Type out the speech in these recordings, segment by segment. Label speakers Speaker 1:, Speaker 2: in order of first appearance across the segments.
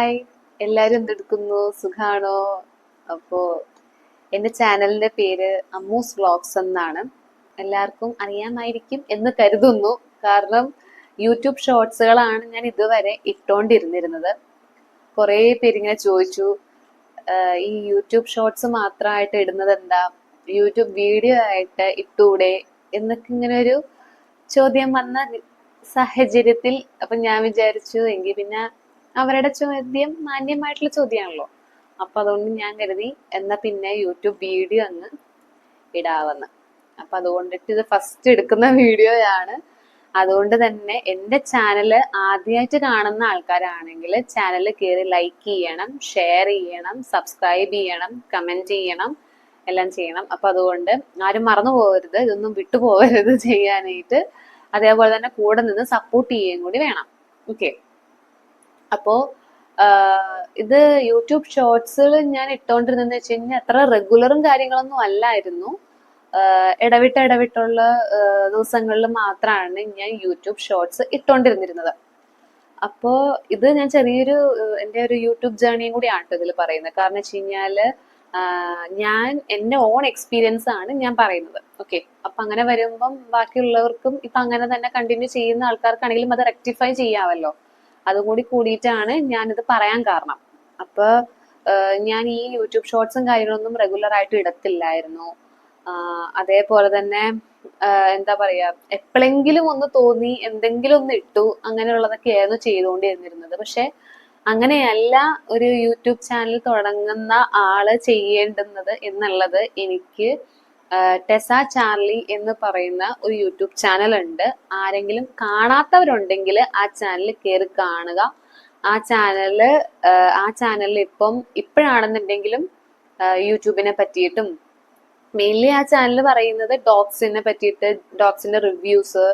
Speaker 1: Hi. എല്ലാവരും എന്തെടുക്കുന്നു? സുഖാണോ? അപ്പോ എന്റെ ചാനലിന്റെ പേര് അമ്മൂസ് ബ്ലോഗ്സ് എന്നാണ്. എല്ലാവർക്കും അറിയാമായിരിക്കും എന്ന് കരുതുന്നു. കാരണം യൂട്യൂബ് ഷോർട്സുകളാണ് ഞാൻ ഇതുവരെ ഇട്ടോണ്ടിരുന്നിരുന്നത്. കുറേ പേരിങ്ങനെ ചോദിച്ചു ഈ യൂട്യൂബ് ഷോർട്സ് മാത്രമായിട്ട് ഇടുന്നത് എന്താ യൂട്യൂബ് വീഡിയോ ആയിട്ട് ഇട്ടൂടെ? എന്നൊക്കെ ഇങ്ങനെ ഒരു ചോദ്യം വന്ന സാഹചര്യത്തിൽ അപ്പൊ ഞാൻ വിചാരിച്ചു എങ്കിൽ പിന്നെ അവരുടെ ചോദ്യം മാന്യമായിട്ടുള്ള ചോദ്യമാണല്ലോ. അപ്പൊ അതുകൊണ്ട് ഞാൻ കരുതി എന്നാ പിന്നെ യൂട്യൂബ് വീഡിയോ അങ്ങ് ഇടാവെന്ന്. അപ്പൊ അതുകൊണ്ടിട്ട് ഇത് ഫസ്റ്റ് എടുക്കുന്ന വീഡിയോ ആണ്. അതുകൊണ്ട് തന്നെ എന്റെ ചാനൽ ആദ്യമായിട്ട് കാണുന്ന ആൾക്കാരാണെങ്കിൽ ചാനൽ കയറി ലൈക്ക് ചെയ്യണം ഷെയർ ചെയ്യണം സബ്സ്ക്രൈബ് ചെയ്യണം കമന്റ് ചെയ്യണം എല്ലാം ചെയ്യണം. അപ്പൊ അതുകൊണ്ട് ആരും മറന്നു പോകരുത് ഇതൊന്നും വിട്ടുപോകരുത് ചെയ്യാനായിട്ട്. അതേപോലെ തന്നെ കൂടെ നിന്ന് സപ്പോർട്ട് ചെയ്യുകയും കൂടി വേണം. ഓക്കെ അപ്പോ ഇത് യൂട്യൂബ് ഷോർട്സിൽ ഞാൻ ഇട്ടോണ്ടിരുന്നെന്ന് വെച്ച് കഴിഞ്ഞാൽ അത്ര റെഗുലറും കാര്യങ്ങളൊന്നും അല്ലായിരുന്നു. ഇടവിട്ട് ഇടവിട്ടുള്ള ദിവസങ്ങളിൽ മാത്രമാണ് ഞാൻ യൂട്യൂബ് ഷോർട്സ് ഇട്ടോണ്ടിരുന്നിരുന്നത്. അപ്പോ ഇത് ഞാൻ ചെറിയൊരു എന്റെ ഒരു യൂട്യൂബ് ജേർണിയും കൂടിയാണ് ട്ടോ ഇതിൽ പറയുന്നത്. കാരണം വെച്ച് കഴിഞ്ഞാൽ ഞാൻ എന്റെ ഓൺ എക്സ്പീരിയൻസ് ആണ് ഞാൻ പറയുന്നത്. ഓക്കെ? അപ്പൊ അങ്ങനെ വരുമ്പം ബാക്കിയുള്ളവർക്കും ഇപ്പൊ അങ്ങനെ തന്നെ കണ്ടിന്യൂ ചെയ്യുന്ന ആൾക്കാർക്കാണെങ്കിലും അത് റെക്ടിഫൈ ചെയ്യാമല്ലോ അതും കൂടി കൂടിയിട്ടാണ് ഞാനിത് പറയാൻ കാരണം. അപ്പൊ ഞാൻ ഈ യൂട്യൂബ് ഷോർട്സും കാര്യങ്ങളൊന്നും റെഗുലർ ആയിട്ട് ഇടത്തില്ലായിരുന്നു. അതേപോലെ തന്നെ എന്താ പറയാ എപ്പോഴെങ്കിലും ഒന്ന് തോന്നി എന്തെങ്കിലും ഒന്ന് ഇട്ടു അങ്ങനെയുള്ളതൊക്കെയായിരുന്നു ചെയ്തുകൊണ്ടിരുന്നിരുന്നത് പക്ഷെ അങ്ങനെയല്ല ഒരു യൂട്യൂബ് ചാനൽ തുടങ്ങുന്ന ആൾ ചെയ്യേണ്ടുന്നത് എന്നുള്ളത് എനിക്ക് ടെസ ചാർലി എന്ന് പറയുന്ന ഒരു യൂട്യൂബ് ചാനൽ ഉണ്ട് ആരെങ്കിലും കാണാത്തവരുണ്ടെങ്കിൽ ആ ചാനൽ കയറി കാണുക. ആ ചാനൽ ആ ചാനലിൽ ഇപ്പം ഇപ്പോഴാണെന്നുണ്ടെങ്കിലും യൂട്യൂബിനെ പറ്റിയിട്ടും മെയിൻലി ആ ചാനൽ പറയുന്നത് ഡോഗ്സിനെ പറ്റിയിട്ട് ഡോഗ്സിന്റെ റിവ്യൂസ്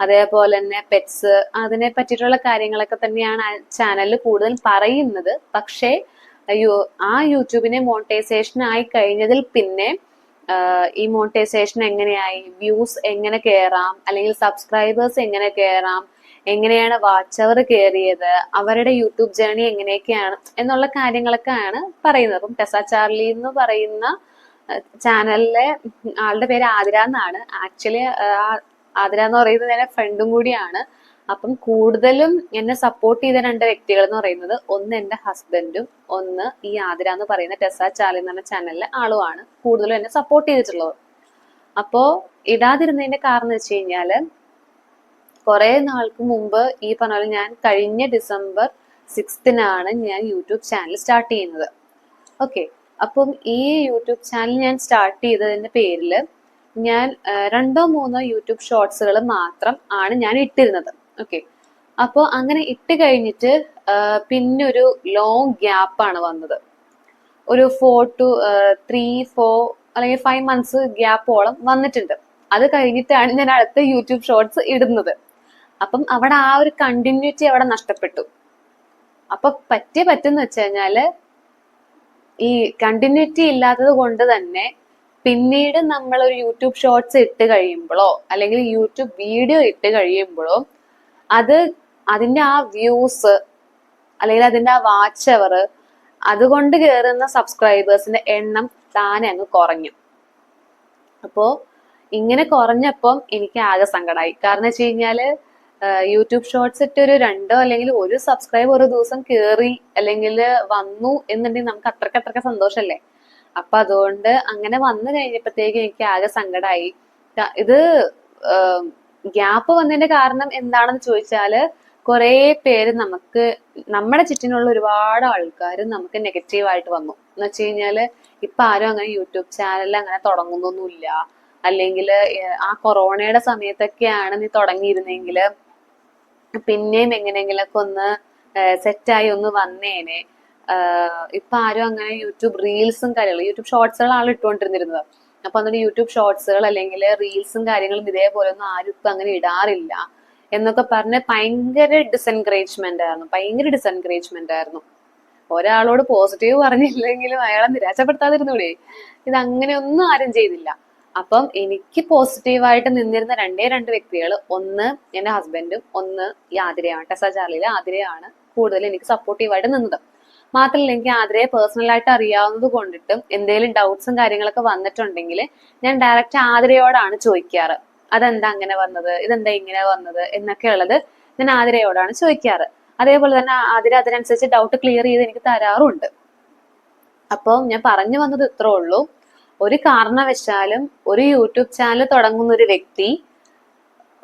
Speaker 1: അതേപോലെ തന്നെ പെറ്റ്സ് അതിനെ പറ്റിയിട്ടുള്ള കാര്യങ്ങളൊക്കെ തന്നെയാണ് ആ ചാനലിൽ കൂടുതൽ പറയുന്നത്. പക്ഷേ ആ യൂട്യൂബിനെ മോണിറ്റൈസേഷൻ ആയി കഴിഞ്ഞതിൽ പിന്നെ ഈ മോണിറ്റൈസേഷൻ എങ്ങനെയായി? വ്യൂസ് എങ്ങനെ കയറാം അല്ലെങ്കിൽ സബ്സ്ക്രൈബേഴ്സ് എങ്ങനെ കയറാം എങ്ങനെയാണ് വാച്ച് അവർ കയറിയത് അവരുടെ യൂട്യൂബ് ജേണി എങ്ങനെയൊക്കെയാണ്? എന്നുള്ള കാര്യങ്ങളൊക്കെയാണ് പറയുന്നത്. അപ്പം ടെസ ചാർലി എന്ന് പറയുന്ന ചാനലിലെ ആളുടെ പേര് ആതിര എന്നാണ്. ആക്ച്വലി ആതിര എന്ന് പറയുന്നത് എന്റെ ഫ്രണ്ടും കൂടിയാണ്. അപ്പം കൂടുതലും എന്നെ സപ്പോർട്ട് ചെയ്ത രണ്ട് വ്യക്തികൾ എന്ന് പറയുന്നത് ഒന്ന് എന്റെ ഹസ്ബൻഡും ഒന്ന് ഈ ആതിര എന്ന് പറയുന്ന ടെസ ചാലി എന്ന് പറഞ്ഞ ചാനലിലെ ആളുമാണ്. കൂടുതലും എന്നെ സപ്പോർട്ട് ചെയ്തിട്ടുള്ളത് അപ്പോ ഇടാതിരുന്നതിന്റെ കാരണം വെച്ച് കഴിഞ്ഞാൽ കുറെ നാൾക്ക് മുമ്പ് ഈ പറഞ്ഞ പോലെ ഞാൻ കഴിഞ്ഞ ഡിസംബർ സിക്സ്തിനാണ് ഞാൻ യൂട്യൂബ് ചാനൽ സ്റ്റാർട്ട് ചെയ്യുന്നത്. ഓക്കെ അപ്പം ഈ യൂട്യൂബ് ചാനൽ ഞാൻ സ്റ്റാർട്ട് ചെയ്തതിന്റെ പേരിൽ ഞാൻ രണ്ടോ മൂന്നോ യൂട്യൂബ് ഷോർട്സുകൾ മാത്രം ആണ് ഞാൻ ഇട്ടിരുന്നത്. ഓക്കെ അപ്പോൾ അങ്ങനെ ഇട്ട് കഴിഞ്ഞിട്ട് പിന്നൊരു ലോങ് ഗ്യാപ്പാണ് വന്നത്. ഒരു ഫോർ ടു ത്രീ ഫോർ അല്ലെങ്കിൽ ഫൈവ് മന്ത്സ് ഗ്യാപ്പോളം വന്നിട്ടുണ്ട്. അത് കഴിഞ്ഞിട്ടാണ് ഞാൻ അടുത്ത യൂട്യൂബ് ഷോർട്സ് ഇടുന്നത്. അപ്പം അവിടെ ആ ഒരു കണ്ടിന്യൂറ്റി അവിടെ നഷ്ടപ്പെട്ടു. അപ്പൊ പറ്റിയ പറ്റുന്ന വെച്ച് കഴിഞ്ഞാൽ ഈ കണ്ടിന്യൂറ്റി ഇല്ലാത്തത് കൊണ്ട് തന്നെ പിന്നീട് നമ്മൾ ഒരു യൂട്യൂബ് ഷോർട്സ് ഇട്ട് കഴിയുമ്പോഴോ അല്ലെങ്കിൽ യൂട്യൂബ് വീഡിയോ ഇട്ട് കഴിയുമ്പോഴോ അത് അതിന്റെ ആ വ്യൂസ് അല്ലെങ്കിൽ അതിന്റെ ആ വാച്ച് അവർ അതുകൊണ്ട് കയറുന്ന സബ്സ്ക്രൈബേഴ്സിന്റെ എണ്ണം താനെ അങ്ങ് കുറഞ്ഞു. അപ്പോ ഇങ്ങനെ കുറഞ്ഞപ്പം എനിക്ക് ആകെ സങ്കടമായി കാരണം വെച്ച് കഴിഞ്ഞാൽ യൂട്യൂബ് ഷോർട്സ് ഇട്ട് ഒരു രണ്ടോ അല്ലെങ്കിൽ ഒരു സബ്സ്ക്രൈബ് ഒരു ദിവസം കേറി അല്ലെങ്കിൽ വന്നു എന്നുണ്ടെങ്കിൽ നമുക്ക് അത്രയ്ക്ക് അത്രയ്ക്ക് സന്തോഷല്ലേ? അപ്പൊ അതുകൊണ്ട് അങ്ങനെ വന്നു കഴിഞ്ഞപ്പോഴത്തേക്ക് എനിക്ക് ആകെ സങ്കടമായി ഇത് ഗ്യാപ്പ് വന്നതിന്റെ കാരണം എന്താണെന്ന് ചോദിച്ചാൽ കുറെ പേര് നമുക്ക് നമ്മുടെ ചുറ്റിനുള്ള ഒരുപാട് ആൾക്കാർ നമുക്ക് നെഗറ്റീവായിട്ട് വന്നു. എന്ന് വെച്ച് കഴിഞ്ഞാൽ ഇപ്പൊ ആരും അങ്ങനെ യൂട്യൂബ് ചാനൽ അങ്ങനെ തുടങ്ങുന്നൊന്നുമില്ല. അല്ലെങ്കിൽ ആ കൊറോണയുടെ സമയത്തൊക്കെയാണ് നീ തുടങ്ങിയിരുന്നെങ്കിൽ പിന്നെയും എങ്ങനെയെങ്കിലൊക്കെ ഒന്ന് സെറ്റായി ഒന്ന് വന്നേനെ. ഇപ്പൊ ആരും അങ്ങനെ യൂട്യൂബ് റീൽസും കാര്യങ്ങളും യൂട്യൂബ് ഷോർട്സുകളാണ് ഇട്ടുകൊണ്ടിരുന്നിരുന്നത് അപ്പൊ അതുകൊണ്ട് യൂട്യൂബ് ഷോർട്സുകൾ അല്ലെങ്കിൽ റീൽസും കാര്യങ്ങളും ഇതേപോലെ ഒന്നും ആരും ഇപ്പൊ അങ്ങനെ ഇടാറില്ല എന്നൊക്കെ പറഞ്ഞ് ഭയങ്കര ഡിസെൻകറേജ്മെന്റ് ആയിരുന്നു. ഭയങ്കര ഡിസെൻകറേജ്മെന്റ് ആയിരുന്നു. ഒരാളോട് പോസിറ്റീവ് പറഞ്ഞില്ലെങ്കിലും അയാളെ നിരാശപ്പെടുത്താതിരുന്നൂടെ. ഇത് അങ്ങനെ ഒന്നും ആരും ചെയ്തില്ല. അപ്പം എനിക്ക് പോസിറ്റീവായിട്ട് നിന്നിരുന്ന രണ്ടേ രണ്ട് വ്യക്തികൾ ഒന്ന് എന്റെ ഹസ്ബൻഡും ഒന്ന് ഈ ആതിരയാണ് ടെസ ചാർലിയിലെ ആതിരയാണ് കൂടുതൽ എനിക്ക് സപ്പോർട്ടീവായിട്ട് നിന്നത്. മാത്രമല്ല എനിക്ക് ആതിരയെ പേഴ്സണലായിട്ട് അറിയാവുന്നത് കൊണ്ടിട്ടും എന്തെങ്കിലും ഡൗട്ട്സും കാര്യങ്ങളൊക്കെ വന്നിട്ടുണ്ടെങ്കിൽ ഞാൻ ഡയറക്റ്റ് ആതിരയോടാണ് ചോദിക്കാറ്. അതെന്താ അങ്ങനെ വന്നത്? ഇതെന്താ ഇങ്ങനെ വന്നത്? എന്നൊക്കെ ഉള്ളത് ഞാൻ ആതിരയോടാണ് ചോദിക്കാറ്. അതേപോലെ തന്നെ ആതിര അതിനനുസരിച്ച് ഡൗട്ട് ക്ലിയർ ചെയ്ത് എനിക്ക് തരാറുണ്ട്. അപ്പോൾ ഞാൻ പറഞ്ഞു വന്നത് ഇത്രേ ഉള്ളൂ. ഒരു കാരണവശാലും ഒരു യൂട്യൂബ് ചാനൽ തുടങ്ങുന്ന ഒരു വ്യക്തി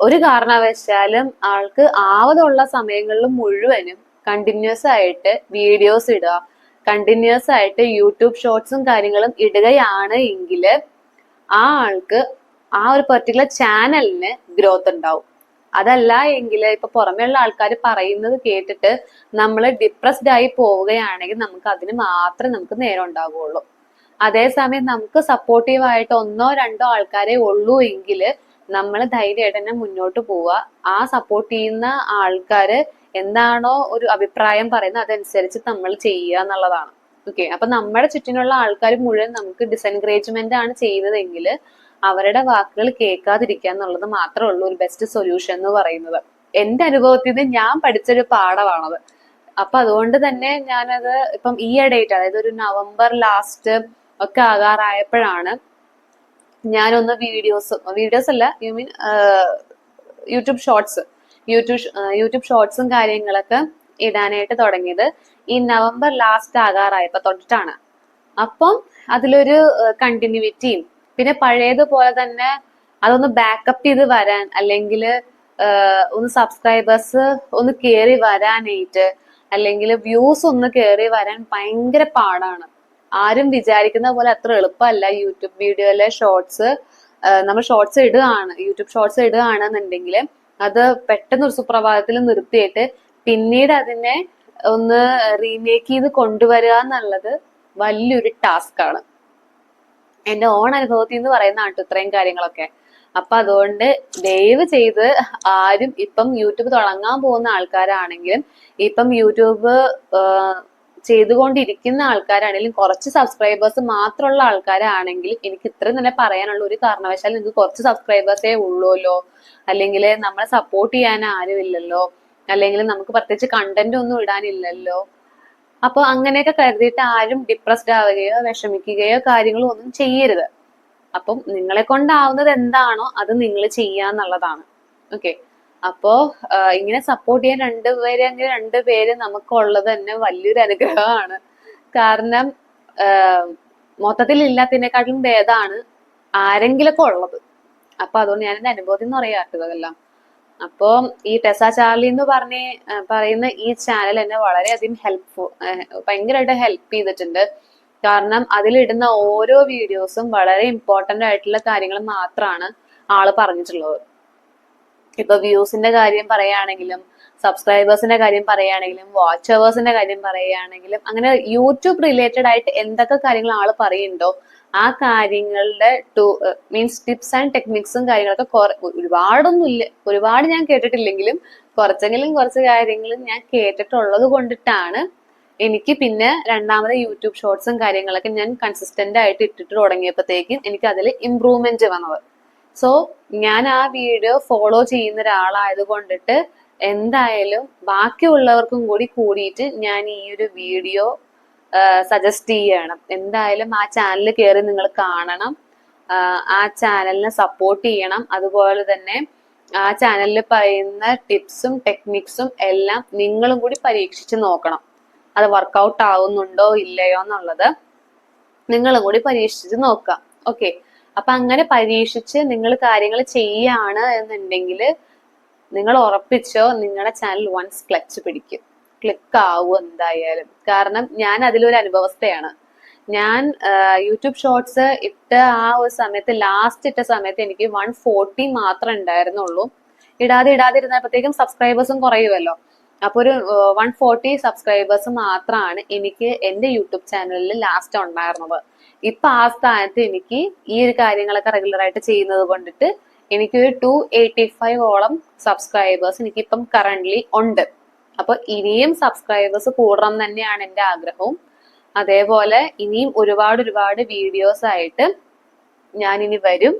Speaker 1: ഒരു കാരണവശാലും ആൾക്ക് ആവതുള്ള സമയങ്ങളിലും മുഴുവനും കണ്ടിന്യൂസ് ആയിട്ട് വീഡിയോസ് ഇടുക. കണ്ടിന്യൂസ് ആയിട്ട് യൂട്യൂബ് ഷോർട്സും കാര്യങ്ങളും ഇടുകയാണ് എങ്കിൽ ആ ആൾക്ക് ആ ഒരു പെർട്ടിക്കുലർ ചാനലിന് ഗ്രോത്ത് ഉണ്ടാവും. അതല്ല എങ്കിൽ ഇപ്പൊ പുറമെയുള്ള ആൾക്കാർ പറയുന്നത് കേട്ടിട്ട് നമ്മൾ ഡിപ്രസ്ഡ് ആയി പോവുകയാണെങ്കിൽ നമുക്ക് അതിന് മാത്രമേ നമുക്ക് നേരം ഉണ്ടാവുകയുള്ളൂ അതേസമയം നമുക്ക് സപ്പോർട്ടീവ് ആയിട്ട് ഒന്നോ രണ്ടോ ആൾക്കാരെ ഉള്ളൂ എങ്കിൽ നമ്മൾ ധൈര്യമായിട്ട് തന്നെ മുന്നോട്ട് പോവുക. ആ സപ്പോർട്ട് ചെയ്യുന്ന ആൾക്കാര് എന്താണോ ഒരു അഭിപ്രായം പറയുന്നത് അതനുസരിച്ച് നമ്മൾ ചെയ്യുക എന്നുള്ളതാണ്. ഓക്കെ അപ്പൊ നമ്മുടെ ചുറ്റിനുള്ള ആൾക്കാർ മുഴുവൻ നമുക്ക് ഡിസെൻകറേജ്മെന്റ് ആണ് ചെയ്യുന്നതെങ്കിൽ അവരുടെ വാക്കുകൾ കേൾക്കാതിരിക്കുക എന്നുള്ളത് മാത്രമേ ഉള്ളൂ ഒരു ബെസ്റ്റ് സൊല്യൂഷൻ എന്ന് പറയുന്നത്. എന്റെ അനുഭവത്തിൽ നിന്ന് ഞാൻ പഠിച്ചൊരു പാഠമാണത്. അപ്പൊ അതുകൊണ്ട് തന്നെ ഞാനത് ഇപ്പം ഈ ഇടയിട്ട് അതായത് ഒരു നവംബർ ലാസ്റ്റ് ഒക്കെ ആകാറായപ്പോഴാണ് ഞാനൊന്ന് വീഡിയോസ് വീഡിയോസ് അല്ല you mean YouTube shorts YouTube YouTube ഷോർട്സും കാര്യങ്ങളൊക്കെ ഇടാനായിട്ട് തുടങ്ങിയത് ഈ നവംബർ ലാസ്റ്റ് ആകാറായപ്പോ തൊട്ടിട്ടാണ്. അപ്പം അതിലൊരു കണ്ടിന്യൂവിറ്റിയും പിന്നെ പഴയതുപോലെ തന്നെ അതൊന്ന് ബാക്കപ്പ് ചെയ്ത് വരാൻ അല്ലെങ്കിൽ ഒന്ന് സബ്സ്ക്രൈബേഴ്സ് ഒന്ന് കയറി വരാനായിട്ട് അല്ലെങ്കിൽ വ്യൂസ് ഒന്ന് കയറി വരാൻ ഭയങ്കര പാടാണ്. ആരും വിചാരിക്കുന്ന പോലെ അത്ര എളുപ്പമല്ല യൂട്യൂബ് വീഡിയോയിലെ ഷോർട്സ് നമ്മൾ ഷോർട്സ് ഇടുകയാണ് യൂട്യൂബ് ഷോർട്സ് ഇടുകയാണെന്നുണ്ടെങ്കിൽ അത് പെട്ടെന്ന് ഒരു സുപ്രഭാതത്തിൽ നിർത്തിയിട്ട് പിന്നീട് അതിനെ ഒന്ന് റീമേക്ക് ചെയ്ത് കൊണ്ടുവരിക എന്നുള്ളത് വലിയൊരു ടാസ്ക് ആണ്. എന്റെ ഓൺ അനുഭവത്തിൽ നിന്ന് പറയുന്ന ഇത്രയും കാര്യങ്ങളൊക്കെ. അപ്പൊ അതുകൊണ്ട് ദയവ് ചെയ്ത് ആരും ഇപ്പം യൂട്യൂബ് തുടങ്ങാൻ പോകുന്ന ആൾക്കാരാണെങ്കിലും ഇപ്പം യൂട്യൂബ് ചെയ്തുകൊണ്ടിരിക്കുന്ന ആൾക്കാരാണെങ്കിലും കുറച്ച് സബ്സ്ക്രൈബേഴ്സ് മാത്രമുള്ള ആൾക്കാരാണെങ്കിൽ എനിക്ക് ഇത്രയും തന്നെ പറയാനുള്ള ഒരു കാരണവശാൽ നിങ്ങൾക്ക് കുറച്ച് സബ്സ്ക്രൈബേഴ്സേ ഉള്ളൂല്ലോ. അല്ലെങ്കിൽ നമ്മളെ സപ്പോർട്ട് ചെയ്യാൻ ആരുമില്ലല്ലോ അല്ലെങ്കിൽ നമുക്ക് പ്രത്യേകിച്ച് കണ്ടന്റ് ഒന്നും ഇടാനില്ലല്ലോ. അപ്പൊ അങ്ങനെയൊക്കെ കരുതിയിട്ട് ആരും ഡിപ്രസ്ഡ് ആവുകയോ വിഷമിക്കുകയോ കാര്യങ്ങളോ ഒന്നും ചെയ്യരുത്. അപ്പം നിങ്ങളെ കൊണ്ടാവുന്നത് എന്താണോ അത് നിങ്ങൾ ചെയ്യാന്നുള്ളതാണ്. ഓക്കെ അപ്പോ ഇങ്ങനെ സപ്പോർട്ട് ചെയ്യാൻ രണ്ടുപേരെ അങ്ങനെ രണ്ടുപേര് നമുക്കുള്ളത് തന്നെ വലിയൊരു അനുഗ്രഹമാണ് കാരണം മൊത്തത്തിൽ ഇല്ലാത്തതിനെക്കാട്ടിലും ഭേദമാണ് ആരെങ്കിലൊക്കെ ഉള്ളത്. അപ്പൊ അതുകൊണ്ട് ഞാൻ എന്റെ അനുഭവത്തിൽ നിന്ന് പറയാത്തതെല്ലാം അപ്പോ ഈ ടെസ ചാർലി എന്ന് പറഞ്ഞ് പറയുന്ന ഈ ചാനൽ എന്നെ വളരെയധികം ഹെൽപ്പ് ഭയങ്കരമായിട്ട് ഹെൽപ്പ് ചെയ്തിട്ടുണ്ട്. കാരണം അതിലിടുന്ന ഓരോ വീഡിയോസും വളരെ ഇമ്പോർട്ടന്റ് ആയിട്ടുള്ള കാര്യങ്ങൾ മാത്രമാണ് ആൾ പറഞ്ഞിട്ടുള്ളത്. ഇപ്പൊ വ്യൂസിന്റെ കാര്യം പറയുകയാണെങ്കിലും സബ്സ്ക്രൈബേഴ്സിന്റെ കാര്യം പറയുകയാണെങ്കിലും വാച്ച് അവേഴ്സിന്റെ കാര്യം പറയുകയാണെങ്കിലും അങ്ങനെ യൂട്യൂബ് റിലേറ്റഡ് ആയിട്ട് എന്തൊക്കെ കാര്യങ്ങൾ ആൾ പറയുന്നുണ്ടോ ആ കാര്യങ്ങളുടെ ടു മീൻസ് ടിപ്സ് ആൻഡ് ടെക്നിക്സും കാര്യങ്ങളൊക്കെ ഒരുപാടൊന്നും ഇല്ല ഒരുപാട് ഞാൻ കേട്ടിട്ടില്ലെങ്കിലും കുറച്ചെങ്കിലും കുറച്ച് കാര്യങ്ങളും ഞാൻ കേട്ടിട്ടുള്ളത് കൊണ്ടിട്ടാണ് എനിക്ക് പിന്നെ രണ്ടാമത് യൂട്യൂബ് ഷോർട്സും കാര്യങ്ങളൊക്കെ ഞാൻ കൺസിസ്റ്റന്റ് ആയിട്ട് ഇട്ടിട്ട് തുടങ്ങിയപ്പോഴത്തേക്കും എനിക്ക് അതിൽ ഇമ്പ്രൂവ്മെന്റ് വന്നത്. സോ ഞാൻ ആ വീഡിയോ ഫോളോ ചെയ്യുന്ന ഒരാളായത് കൊണ്ടിട്ട് എന്തായാലും ബാക്കിയുള്ളവർക്കും കൂടി കൂടിയിട്ട് ഞാൻ ഈ ഒരു വീഡിയോ സജസ്റ്റ് ചെയ്യണം. എന്തായാലും ആ ചാനൽ കയറി നിങ്ങൾ കാണണം. ആ ചാനലിനെ സപ്പോർട്ട് ചെയ്യണം. അതുപോലെ തന്നെ ആ ചാനലിൽ പറയുന്ന ടിപ്സും ടെക്നിക്സും എല്ലാം നിങ്ങളും കൂടി പരീക്ഷിച്ച് നോക്കണം. അത് വർക്കൗട്ട് ആവുന്നുണ്ടോ ഇല്ലയോ എന്നുള്ളത് നിങ്ങളും കൂടി പരീക്ഷിച്ച് നോക്കാം ഓക്കെ അപ്പൊ അങ്ങനെ പരീക്ഷിച്ച് നിങ്ങൾ കാര്യങ്ങൾ ചെയ്യാണ് എന്നുണ്ടെങ്കിൽ നിങ്ങൾ ഉറപ്പിച്ചോ നിങ്ങളുടെ ചാനൽ വൺസ് ക്ലച്ച് പിടിക്കും. ക്ലിക്ക് ആവും എന്തായാലും. കാരണം ഞാൻ അതിലൊരു അനുഭവസ്ഥയാണ്. ഞാൻ യൂട്യൂബ് ഷോർട്സ് ഇട്ട ആ ഒരു സമയത്ത് ലാസ്റ്റ് ഇട്ട സമയത്ത് എനിക്ക് വൺ ഫോർട്ടി മാത്രമേ ഉണ്ടായിരുന്നുള്ളൂ. ഇടാതെ ഇടാതിരുന്നപ്പോഴത്തേക്കും സബ്സ്ക്രൈബേഴ്സും കുറയുമല്ലോ. അപ്പൊ ഒരു വൺ ഫോർട്ടി സബ്സ്ക്രൈബേഴ്സ് മാത്രമാണ് എനിക്ക് എന്റെ യൂട്യൂബ് ചാനലിൽ ലാസ്റ്റ് ഉണ്ടായിരുന്നത്. ഇപ്പൊ ആ സ്ഥാനത്ത് എനിക്ക് ഈ ഒരു കാര്യങ്ങളൊക്കെ റെഗുലർ ആയിട്ട് ചെയ്യുന്നത് കൊണ്ടിട്ട് എനിക്ക് ഒരു ടു എയ്റ്റി ഫൈവ് ഓളം സബ്സ്ക്രൈബേഴ്സ് എനിക്കിപ്പം കറന്റ് ഉണ്ട്. അപ്പൊ ഇനിയും സബ്സ്ക്രൈബേഴ്സ് കൂടണം തന്നെയാണ് എന്റെ ആഗ്രഹവും. അതേപോലെ ഇനിയും ഒരുപാട് ഒരുപാട് വീഡിയോസ് ആയിട്ട് ഞാൻ ഇനി വരും.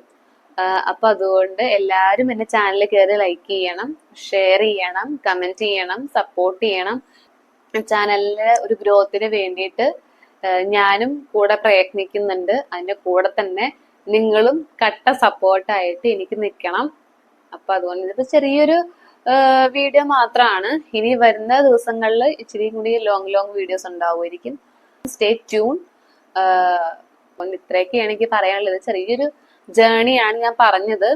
Speaker 1: അപ്പൊ അതുകൊണ്ട് എല്ലാവരും എന്റെ ചാനൽ കയറി ലൈക്ക് ചെയ്യണം ഷെയർ ചെയ്യണം കമന്റ് ചെയ്യണം സപ്പോർട്ട് ചെയ്യണം. ചാനലിലെ ഒരു ഗ്രോത്തിന് വേണ്ടിയിട്ട് ഞാനും കൂടെ പ്രയത്നിക്കുന്നുണ്ട്. അതിന്റെ കൂടെ തന്നെ നിങ്ങളും കട്ട സപ്പോർട്ടായിട്ട് എനിക്ക് നിൽക്കണം. അപ്പൊ അതുകൊണ്ട് ഇതിപ്പോ ചെറിയൊരു വീഡിയോ മാത്രമാണ് ഇനി വരുന്ന ദിവസങ്ങളിൽ ഇച്ചിരി കൂടി ലോങ് ലോങ് വീഡിയോസ് ഉണ്ടാവുമായിരിക്കും. സ്റ്റേ ട്യൂൺ ഇത്രയൊക്കെയാണ് എനിക്ക് പറയാനുള്ളത്. ചെറിയൊരു ജേണിയാണ് ഞാൻ പറഞ്ഞത്.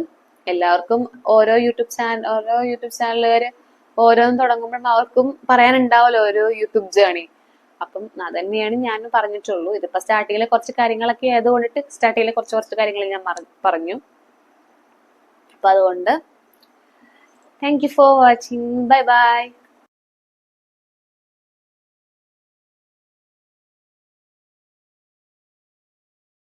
Speaker 1: എല്ലാവർക്കും ഓരോ യൂട്യൂബ് ചാനൽ ഓരോ യൂട്യൂബ് ചാനലുകാര് ഓരോന്ന് തുടങ്ങുമ്പോഴും അവർക്കും പറയാനുണ്ടാവല്ലോ ഓരോ യൂട്യൂബ് ജേണി അപ്പം അതന്നെയാണ് ഞാൻ പറഞ്ഞിട്ടുള്ളൂ. ഇതിപ്പോ സ്റ്റാർട്ടിങ്ങിലെ കുറച്ച് കാര്യങ്ങളൊക്കെ ആയതുകൊണ്ടിട്ട് സ്റ്റാർട്ടിങ്ങിലെ കുറച്ച് കുറച്ച് കാര്യങ്ങൾ ഞാൻ പറഞ്ഞു. അപ്പൊ അതുകൊണ്ട് thank you for watching bye bye